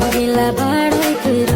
கோகில பாடுகிறேன்